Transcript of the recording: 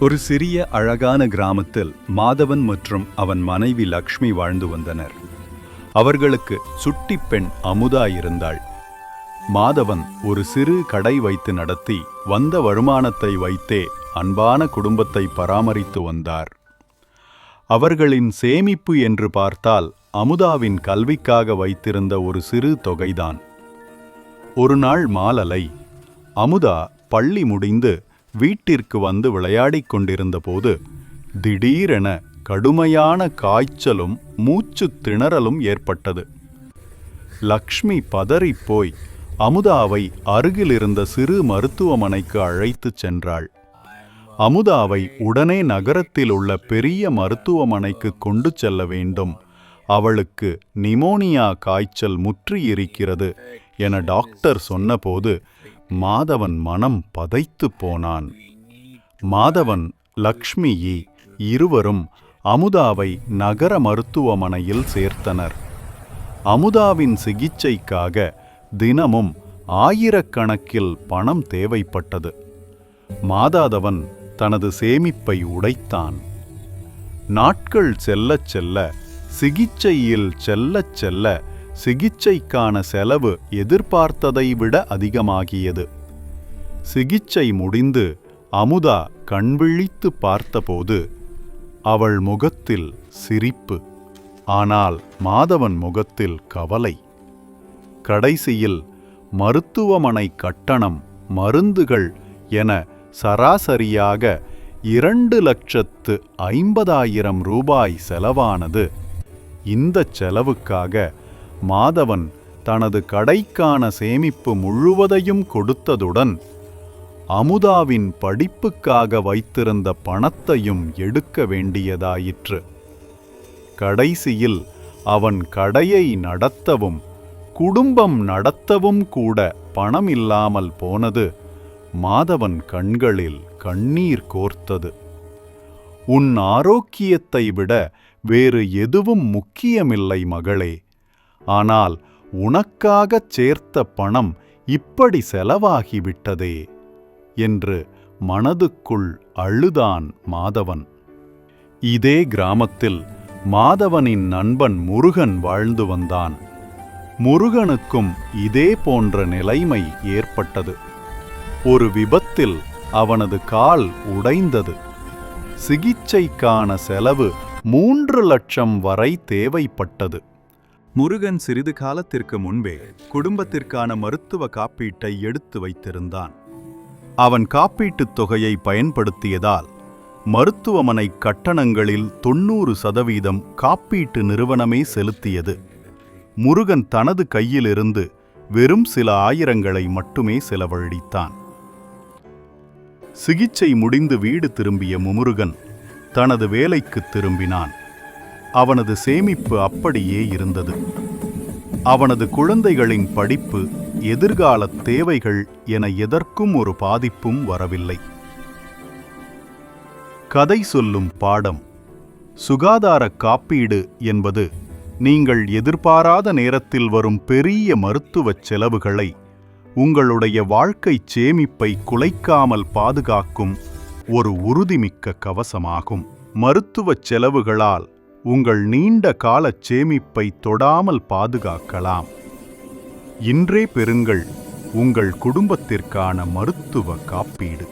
ஒரு சிறிய அழகான கிராமத்தில் மாதவன் மற்றும் அவன் மனைவி லக்ஷ்மி வாழ்ந்து வந்தனர். அவர்களுக்கு சுட்டி பெண் அமுதா இருந்தாள். மாதவன் ஒரு சிறு கடை வைத்து நடத்தி வந்த வருமானத்தை வைத்தே அன்பான குடும்பத்தை பராமரித்து வந்தார். அவர்களின் சேமிப்பு என்று பார்த்தால் அமுதாவின் கல்விக்காக வைத்திருந்த ஒரு சிறு தொகைதான். ஒரு நாள் மாலலை அமுதா பள்ளி முடிந்து வீட்டிற்கு வந்து விளையாடிக் கொண்டிருந்தபோது திடீரென கடுமையான காய்ச்சலும் மூச்சுத் திணறலும் ஏற்பட்டது. லக்ஷ்மி பதறிப் போய் அமுதாவை அருகிலிருந்த சிறு மருத்துவமனைக்கு அழைத்துச் சென்றாள். அமுதாவை உடனே நகரத்தில் உள்ள பெரிய மருத்துவமனைக்கு கொண்டு செல்ல வேண்டும். அவளுக்கு நிமோனியா காய்ச்சல் முற்றியிருக்கிறது என டாக்டர் சொன்னபோது மாதவன் மனம் பதைத்துப் போனான். மாதவன் லக்ஷ்மியி இருவரும் அமுதாவை நகர மருத்துவமனையில் சேர்த்தனர். அமுதாவின் சிகிச்சைக்காக தினமும் ஆயிரக்கணக்கில் பணம் தேவைப்பட்டது. மாதாதவன் தனது சேமிப்பை உடைத்தான். நாட்கள் செல்லச் செல்ல சிகிச்சையில் செல்லச் செல்ல சிகிச்சைக்கான செலவு எதிர்பார்த்ததை விட அதிகமாகியது. சிகிச்சை முடிந்து அமுதா கண்விழித்து பார்த்தபோது அவள் முகத்தில் சிரிப்பு ஆனால் மாதவன் முகத்தில் கவலை. கடைசியில் மருத்துவமனை கட்டணம் மருந்துகள் என சராசரியாக இரண்டு லட்சத்து ஐம்பதாயிரம் ரூபாய் செலவானது. இந்த செலவுக்காக மாதவன் தனது கடைக்கான சேமிப்பு முழுவதையும் கொடுத்ததுடன் அமுதாவின் படிப்புக்காக வைத்திருந்த பணத்தையும் எடுக்க வேண்டியதாயிற்று. கடைசியில் அவன் கடையை நடத்தவும் குடும்பம் நடத்தவும் கூட பணம் இல்லாமல் போனது மாதவன் கண்களில் கண்ணீர் கோர்த்தது. உன் ஆரோக்கியத்தை விட வேறு எதுவும் முக்கியமில்லை மகளே ஆனால் உனக்காகச் சேர்த்த பணம் இப்படி செலவாகிவிட்டதே என்று மனதுக்குள் அழுதான் மாதவன். இதே கிராமத்தில் மாதவனின் நண்பன் முருகன் வாழ்ந்து வந்தான். முருகனுக்கும் இதே போன்ற நிலைமை ஏற்பட்டது. ஒரு விபத்தில் அவனது கால் உடைந்தது. சிகிச்சைக்கான செலவு மூன்று லட்சம் வரை தேவைப்பட்டது. முருகன் சிறிது காலத்திற்கு முன்பே குடும்பத்திற்கான மருத்துவ காப்பீட்டை எடுத்து வைத்திருந்தான். அவன் காப்பீட்டுத் தொகையை பயன்படுத்தியதால் மருத்துவமனை கட்டணங்களில் தொண்ணூறு சதவீதம் காப்பீட்டு நிறுவனமே செலுத்தியது. முருகன் தனது கையிலிருந்து வெறும் சில ஆயிரங்களை மட்டுமே செலவழித்தான். சிகிச்சை முடிந்து வீடு திரும்பிய முமுருகன் தனது வேலைக்கு திரும்பினான். அவனது சேமிப்பு அப்படியே இருந்தது. அவனது குழந்தைகளின் படிப்பு எதிர்கால தேவைகள் என எதற்கும் ஒரு பாதிப்பும் வரவில்லை. கதை சொல்லும் பாடம் சுகாதார காப்பீடு என்பது நீங்கள் எதிர்பாராத நேரத்தில் வரும் பெரிய மருத்துவச் செலவுகளை உங்களுடைய வாழ்க்கை சேமிப்பை குலைக்காமல் பாதுகாக்கும் ஒரு உறுதிமிக்க கவசமாகும். மருத்துவச் செலவுகளால் உங்கள் நீண்ட காலச் சேமிப்பை தொடாமல் பாதுகாக்கலாம். இன்றே பெறுங்கள் உங்கள் குடும்பத்திற்கான மருத்துவ காப்பீடு.